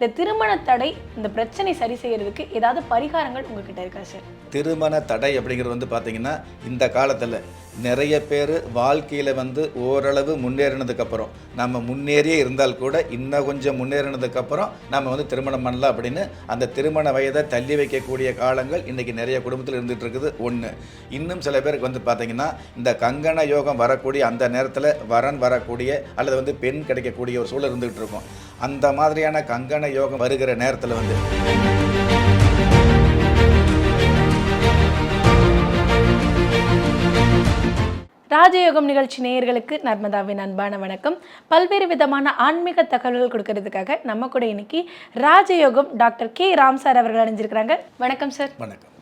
இந்த திருமண தடை இந்த பிரச்சனை சரி செய்யறதுக்கு ஏதாவது பரிகாரங்கள் உங்ககிட்ட இருக்கா சார்? திருமண தடை அப்படிங்கிறது வந்து பார்த்திங்கன்னா இந்த காலத்தில் நிறைய பேர் வாழ்க்கையில் வந்து ஓரளவு முன்னேறினதுக்கப்புறம் நம்ம முன்னேறியே இருந்தால் கூட இன்னும் கொஞ்சம் முன்னேறினதுக்கப்புறம் நம்ம வந்து திருமணம் பண்ணலாம் அப்படின்னு அந்த திருமண வயதை தள்ளி வைக்கக்கூடிய காலங்கள் இன்றைக்கி நிறைய குடும்பத்தில் இருந்துகிட்டு இருக்குது. ஒன்று இன்னும் சில பேருக்கு வந்து பார்த்திங்கன்னா இந்த கங்கண யோகம் வரக்கூடிய அந்த நேரத்தில் வரன் வரக்கூடிய அல்லது வந்து பெண் கிடைக்கக்கூடிய ஒரு சூழல் இருந்துகிட்டு இருக்கும். அந்த மாதிரியான கங்கண யோகம் வருகிற நேரத்தில் வந்து ராஜயோகம் நிகழ்ச்சி நேயர்களுக்கு நர்மதாவின் அன்பான வணக்கம். பல்வேறு விதமான ஆன்மீக தகவல்கள் கொடுக்கறதுக்காக நம்ம கூட இன்னைக்கு ராஜயோகம் டாக்டர் கே ராம் சார் அவர்கள் அணிஞ்சிருக்கிறாங்க. வணக்கம் சார். வணக்கம்.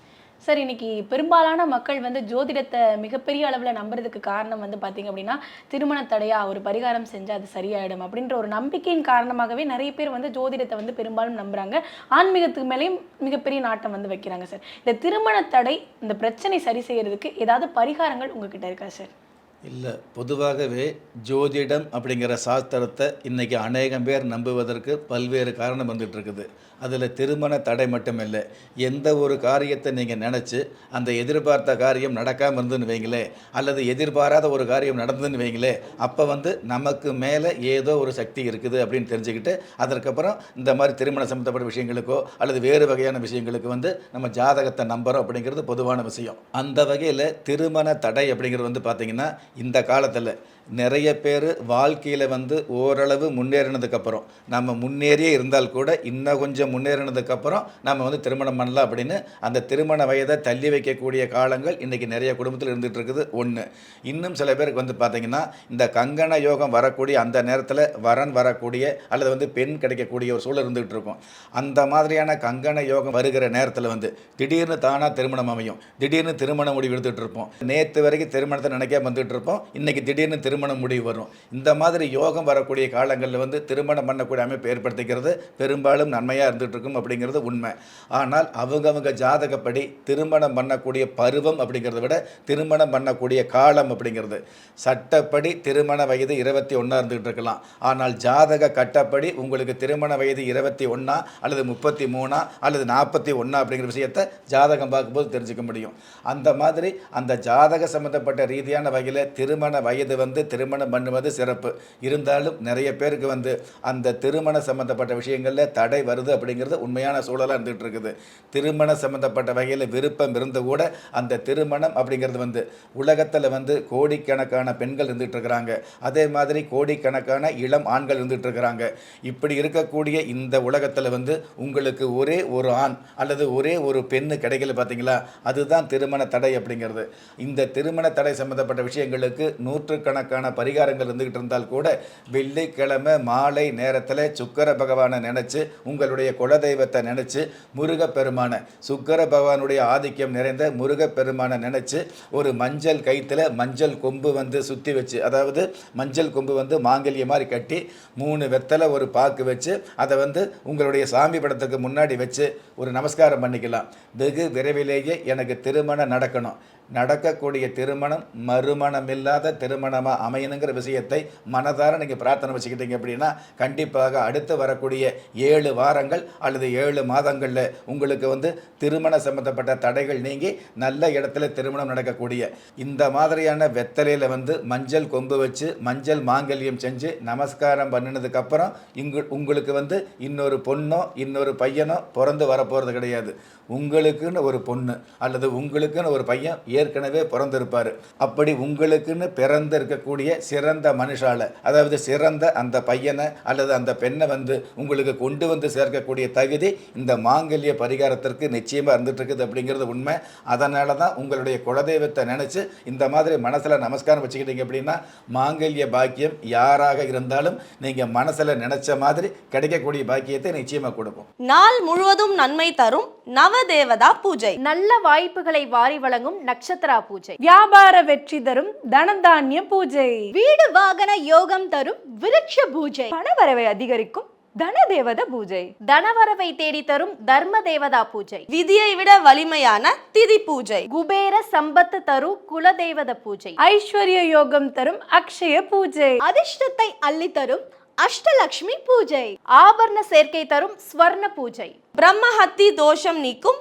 சார் இன்னைக்கு பெரும்பாலான மக்கள் வந்து ஜோதிடத்தை மிகப்பெரிய அளவில் நம்புறதுக்கு காரணம் வந்து பார்த்தீங்க அப்படின்னா திருமண தடையா ஒரு பரிகாரம் செஞ்சால் அது சரியாயிடும் அப்படின்ற ஒரு நம்பிக்கையின் காரணமாகவே நிறைய பேர் வந்து ஜோதிடத்தை வந்து பெரும்பாலும் நம்புறாங்க. ஆன்மீகத்துக்கு மேலேயும் மிகப்பெரிய நாட்டம் வந்து வைக்கிறாங்க சார். இந்த திருமண தடை இந்த பிரச்சனை சரி செய்யறதுக்கு ஏதாவது பரிகாரங்கள் உங்ககிட்ட இருக்கா சார்? இல்லை பொதுவாகவே ஜோதிடம் அப்படிங்கிற சாஸ்திரத்தை இன்றைக்கி அநேகம் பேர் நம்புவதற்கு பல்வேறு காரணம் வந்துட்டு இருக்குது அதில் திருமண தடை மட்டும் இல்லை எந்த ஒரு காரியத்தை நீங்கள் நினச்சி அந்த எதிர்பார்த்த காரியம் நடக்காமல் இருந்துன்னு வைங்களே அல்லது எதிர்பாராத ஒரு காரியம் நடந்துன்னு வைங்களே அப்போ வந்து நமக்கு மேலே ஏதோ ஒரு சக்தி இருக்குது அப்படின்னு தெரிஞ்சுக்கிட்டு அதற்கப்புறம் இந்த மாதிரி திருமண சம்மந்தப்பட்ட விஷயங்களுக்கோ அல்லது வேறு வகையான விஷயங்களுக்கு வந்து நம்ம ஜாதகத்தை நம்புகிறோம் அப்படிங்கிறது பொதுவான விஷயம். அந்த வகையில் திருமண தடை அப்படிங்கிறது வந்து பார்த்திங்கன்னா இந்த காலத்தில் நிறைய பேர் வாழ்க்கையில் வந்து ஓரளவு முன்னேறினதுக்கப்புறம் நம்ம முன்னேறியே இருந்தால் கூட இன்னும் கொஞ்சம் முன்னேறினதுக்கப்புறம் நம்ம வந்து திருமணம் பண்ணலாம் அப்படின்னு அந்த திருமண வயதை தள்ளி வைக்கக்கூடிய காலங்கள் இன்றைக்கி நிறைய குடும்பத்தில் இருந்துகிட்டு இருக்குது. ஒன்று இன்னும் சில பேருக்கு வந்து பார்த்திங்கன்னா இந்த கங்கண யோகம் வரக்கூடிய அந்த நேரத்தில் வரன் வரக்கூடிய அல்லது வந்து பெண் கிடைக்கக்கூடிய ஒரு சூழல் இருந்துகிட்டு இருக்கும். அந்த மாதிரியான கங்கண யோகம் வருகிற நேரத்தில் வந்து திடீர்னு தானாக திருமணம் அமையும். திடீர்னு திருமண முடிவு எடுத்துகிட்டு இருப்போம். நேற்று வரைக்கும் திருமணத்தை நினைக்க வந்துட்டு இருப்போம். இன்னைக்கு திடீர்னு திருமண முடிவு வரும். இந்த மாதிரி யோகம் வரக்கூடிய காலங்களில் வந்து திருமணம் பண்ணக்கூடிய அமைப்பு ஏற்படுத்திக்கிறது பெரும்பாலும் நன்மையாக இருந்துகிட்டு இருக்கும் அப்படிங்கிறது உண்மை. ஆனால் அவங்கவங்க ஜாதகப்படி திருமணம் பண்ணக்கூடிய பருவம் அப்படிங்கிறத விட திருமணம் பண்ணக்கூடிய காலம் அப்படிங்கிறது. சட்டப்படி திருமண வயது இருபத்தி ஒன்றா இருந்துகிட்டு இருக்கலாம் ஆனால் ஜாதக கட்டப்படி உங்களுக்கு திருமண வயது இருபத்தி ஒன்றா அல்லது முப்பத்தி மூணா அல்லது நாற்பத்தி ஒன்றா அப்படிங்கிற விஷயத்தை ஜாதகம் பார்க்கும்போது தெரிஞ்சுக்க முடியும். அந்த மாதிரி அந்த ஜாதக சம்மந்தப்பட்ட ரீதியான வகையில் திருமண வயது வந்து திருமணம் பண்ணுவது சிறப்பு. இருந்தாலும் நிறைய பேருக்கு வந்து அந்த திருமண சம்மந்தப்பட்ட விஷயங்களில் தடை வருது அப்படிங்கிறது உண்மையான சூழலாக இருந்துகிட்டு இருக்குது திருமண சம்மந்தப்பட்ட வகையில் விருப்பம் இருந்து கூட அந்த திருமணம் அப்படிங்கிறது வந்து உலகத்தில் வந்து கோடிக்கணக்கான பெண்கள் இருந்துகிட்டு இருக்கிறாங்க அதே மாதிரி கோடிக்கணக்கான இளம் ஆண்கள் இருந்துகிட்டு இருக்கிறாங்க இப்படி இருக்கக்கூடிய இந்த உலகத்தில் வந்து உங்களுக்கு ஒரே ஒரு ஆண் அல்லது ஒரே ஒரு பெண்ணு கிடைக்கல பார்த்தீங்களா அதுதான் திருமண தடை அப்படிங்கிறது. இந்த திருமண தடை சம்பந்தப்பட்ட விஷயங்களுக்கு நூற்றுக்கணக்கான பரிகாரங்கள் இருந்துகிட்டு இருந்தால் கூட வெள்ளிக்கிழமை மாலை நேரத்தில் சுக்கர பகவானை நினச்சி உங்களுடைய குலதெய்வத்தை நினச்சி முருகப்பெருமானை சுக்கர பகவானுடைய ஆதிக்கம் நிறைந்த முருகப்பெருமானை நினச்சி ஒரு மஞ்சள் கைத்தில் மஞ்சள் கொம்பு வந்து சுற்றி வச்சு அதாவது மஞ்சள் கொம்பு வந்து மாங்கல்ய மாதிரி கட்டி மூணு வெத்தலை ஒரு பாக்கு வச்சு அதை வந்து உங்களுடைய சாமி படத்துக்கு முன்னாடி வச்சு ஒரு நமஸ்காரம் பண்ணிக்கலாம். வெகு விரைவிலேயே எனக்கு திருமணம் நடக்கணும். நடக்கக்கூடிய திருமணம் மறுமணம் இல்லாத திருமணமாக அமையணுங்கிற விஷயத்தை மனதார நீங்கள் பிரார்த்தனை வச்சுக்கிட்டீங்க அப்படின்னா கண்டிப்பாக அடுத்து வரக்கூடிய ஏழு வாரங்கள் அல்லது ஏழு மாதங்களில் உங்களுக்கு வந்து திருமண சம்பந்தப்பட்ட தடைகள் நீங்கி நல்ல இடத்துல திருமணம் நடக்கக்கூடிய இந்த மாதிரியான வெத்தலையில் வந்து மஞ்சள் கொம்பு வச்சு மஞ்சள் மாங்கல்யம் செஞ்சு நமஸ்காரம் பண்ணினதுக்கப்புறம் இங்கு உங்களுக்கு வந்து இன்னொரு பொண்ணோ இன்னொரு பையனோ பிறந்து வரப்போகிறது கிடையாது. உங்களுக்குன்னு ஒரு பொண்ணு அல்லது உங்களுக்குன்னு ஒரு பையன் ஏற்கனவே பிறந்திருப்பார். அப்படி உங்களுக்குன்னு பிறந்து இருக்கக்கூடிய சிறந்த மனுஷால அதாவது சிறந்த அந்த பையனை அல்லது அந்த பெண்ணை வந்து உங்களுக்கு கொண்டு வந்து சேர்க்கக்கூடிய தகுதி இந்த மாங்கல்ய பரிகாரத்திற்கு நிச்சயமாக இருந்துட்டு இருக்குது அப்படிங்கிறது உண்மை. அதனால தான் உங்களுடைய குலதெய்வத்தை நினச்சி இந்த மாதிரி மனசில் நமஸ்காரம் வச்சுக்கிட்டீங்க அப்படின்னா மாங்கல்ய பாக்கியம் யாராக இருந்தாலும் நீங்கள் மனசில் நினச்ச மாதிரி கிடைக்கக்கூடிய பாக்கியத்தை நிச்சயமாக கொடுக்கும். நாள் முழுவதும் நன்மை தரும் நவதேவதா பூஜை. நல்ல வாய்ப்புகளை வாரி வழங்கும் நட்சத்திரா பூஜை. வியாபார வெற்றி தரும் தனதானிய பூஜை. வீடு வாகன யோகம் தரும் விருட்ச பூஜை. பணவரவை அதிகரிக்கும் தனதேவத பூஜை. தனவரவை தேடி தரும் தர்ம தேவதா பூஜை. விதியை விட வலிமையான திதி பூஜை. குபேர சம்பத்து தரு குலதெய்வத பூஜை. ஐஸ்வர்ய யோகம் தரும் அக்ஷய பூஜை. அதிர்ஷ்டத்தை அள்ளி தரும் அஷ்டலக்ஷ்மி பூஜை. ஆபரண சேர்க்கை தரும் ஸ்வர்ண பூஜை. பிரம்மஹத்தி தோஷம் நீக்கும்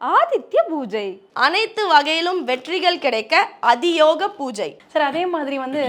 ஆதித்ய பூஜை. அனைத்து வகையிலும் வெற்றிகள் கிடைக்க அதியோக பூஜை. சார் அதே மாதிரி வந்து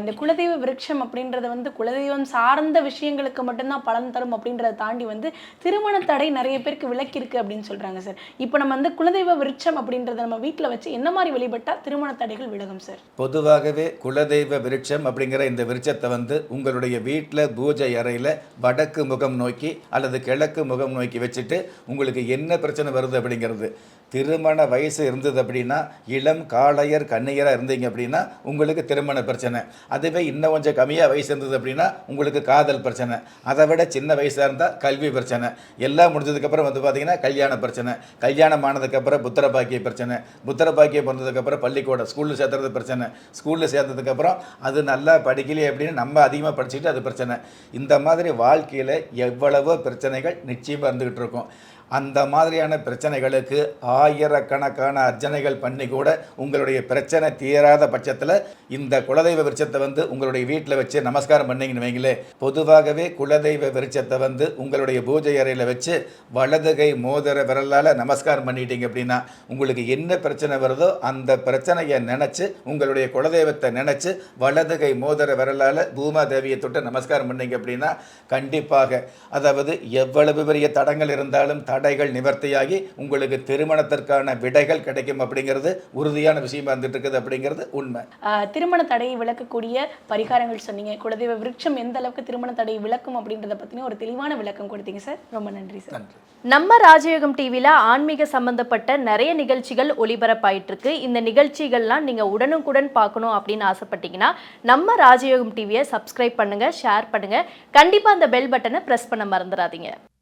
இந்த குலதெய்வ விருட்சம் அப்படின்றது வந்து குலதெய்வம் சார்ந்த விஷயங்களுக்கு மட்டும்தான் பலன் தரும் அப்படின்றத தாண்டி வந்து திருமண தடை நிறைய பேருக்கு விலக்கிருக்கு அப்படின்னு சொல்றாங்க சார். இப்போ நம்ம வந்து குலதெய்வ விருட்சம் அப்படின்றத நம்ம வீட்டில் வச்சு என்ன மாதிரி வழிபட்டா திருமண தடைகள் விலகும் சார்? பொதுவாகவே குலதெய்வ விருட்சம் அப்படிங்கிற இந்த விருட்சத்தை வந்து உங்களுடைய வீட்டில் பூஜை அறையில் வடக்கு முகம் நோக்கி அல்லது கிழக்கு முகம் நோக்கி வச்சுட்டு உங்களுக்கு என்ன பிரச்சனை வருது அப்படிங்கிறது. திருமண வயசு இருந்தது அப்படின்னா இளம் காளையர் கன்னியராக இருந்தீங்க அப்படின்னா உங்களுக்கு திருமண பிரச்சனை. அதுவே இன்னும் கொஞ்சம் கம்மியாக வயசு இருந்தது அப்படின்னா உங்களுக்கு காதல் பிரச்சனை. அதை விட சின்ன வயசாக இருந்தால் கல்வி பிரச்சனை. எல்லாம் முடிஞ்சதுக்கப்புறம் வந்து பார்த்தீங்கன்னா கல்யாண பிரச்சனை. கல்யாணம் ஆனதுக்கப்புறம் புத்திர பாக்கிய பிரச்சனை. புத்திர பாக்கியம் பிறந்ததுக்கப்புறம் பள்ளிக்கூடம் ஸ்கூலில் சேர்த்துறது பிரச்சனை. ஸ்கூலில் சேர்ந்ததுக்கப்புறம் அது நல்லா படிக்கலையே அப்படின்னு நம்ம அதிகமாக படிச்சுட்டு அது பிரச்சனை. இந்த மாதிரி வாழ்க்கையில் எவ்வளவோ பிரச்சனைகள் நிச்சயமாக இருந்துக்கிட்டு இருக்கும். அந்த மாதிரியான பிரச்சனைகளுக்கு ஆயிரக்கணக்கான அர்ச்சனைகள் பண்ணி கூட உங்களுடைய பிரச்சனை தீராத பட்சத்தில் இந்த குலதெய்வ விருட்சத்தை வந்து உங்களுடைய வீட்டில் வச்சு நமஸ்காரம் பண்ணிங்கன்னு வைங்களே பொதுவாகவே குலதெய்வ விருட்சத்தை வந்து உங்களுடைய பூஜை அறையில் வச்சு வலதுகை மோதிர விரலால் நமஸ்காரம் பண்ணிட்டீங்க அப்படின்னா உங்களுக்கு என்ன பிரச்சனை வருதோ அந்த பிரச்சனையை நினச்சி உங்களுடைய குலதெய்வத்தை நினச்சி வலதுகை மோதிர விரலால் பூமாதேவியை தொட்டு நமஸ்காரம் பண்ணீங்க அப்படின்னா கண்டிப்பாக அதாவது எவ்வளவு பெரிய தடங்கள் இருந்தாலும் தட தடைகள் நிவர்த்தியாகி உங்களுக்கு திருமணத்திற்கான விடைகள் கிடைக்கும் அப்படிங்கிறது உறுதியான விஷயமா இருந்துட்டு இருக்குது அப்படிங்கிறது உண்மை. ஆஹ், திருமண தடையை விளக்கக்கூடிய பரிகாரங்கள் சொன்னீங்க. குலதெய்வ விருட்சம் எந்த அளவுக்கு திருமண தடையை விளக்கும் அப்படின்றத பத்தின ஒரு தெளிவான விளக்கம் கொடுத்தீங்க சார். ரொம்ப நன்றி சார். நம்ம ராஜயோகம் டிவியில் ஆன்மீக சம்பந்தப்பட்ட நிறைய நிகழ்ச்சிகள் ஒளிபரப்பாயிட்டு இருக்கு இந்த நிகழ்ச்சிகள்லாம் நீங்கள் உடனுக்குடன் பார்க்கணும் அப்படின்னு ஆசைப்பட்டீங்கன்னா நம்ம ராஜயோகம் டிவியை சப்ஸ்கிரைப் பண்ணுங்க ஷேர் பண்ணுங்க. கண்டிப்பாக அந்த பெல் பட்டனை ப்ரெஸ் பண்ண மறந்துடாதீங்க.